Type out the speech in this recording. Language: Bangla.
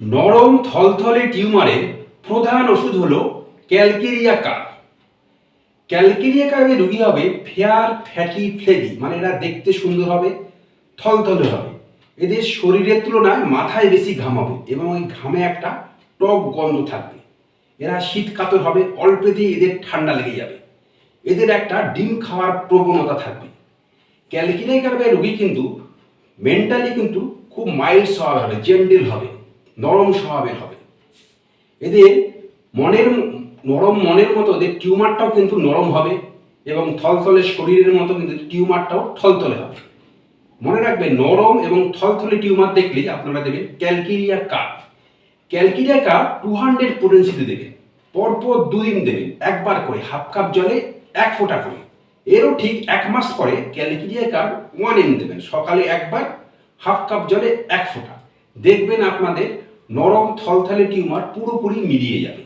নরম থলথলে টিউমারের প্রধান ওষুধ হলো ক্যালকেরিয়া কার ক্যালকেরিয়া কার্ভে রুগী হবে ফেয়ার ফ্যাটি ফ্লেভি মানে এরা দেখতে সুন্দর হবে, থলথলে হবে। এদের শরীরের তুলনায় মাথায় বেশি ঘাম হবে এবং ওই ঘামে একটা টক গন্ধ থাকবে। এরা শীত কাতর হবে, অল্পেতেই এদের ঠান্ডা লেগে যাবে। এদের একটা ডিম খাওয়ার প্রবণতা থাকবে। ক্যালকেরিয়া কার্ভে রুগী কিন্তু মেন্টালি কিন্তু খুব মাইল্ড স্বভাব হবে জেন্টেল হবে। নরম স্বভাবের হবে। এদের মনের নরম মনের মতো এদের টিউমারটাও কিন্তু নরম হবে এবং থলথলে শরীরের মতো কিন্তু টিউমারটাও থলথলে হবে। মনে রাখবেন, নরম এবং থলথলে টিউমার দেখলেই আপনারা দেবেন calcarea carb calcarea carb two hundred পোটেন্সিতে দেবেন। পরপর দুদিন দেবেন, একবার করে, হাফ কাপ জলে এক ফোঁটা করে। এরও ঠিক এক মাস পরে ক্যালকিরিয়া কাপ ওয়ান এম দেবেন। সকালে একবার, হাফ কাপ জলে এক ফোঁটা। দেখবেন আপনাদের নরম থলথলে টিউমার পুরোপুরি মিলিয়ে যাবে।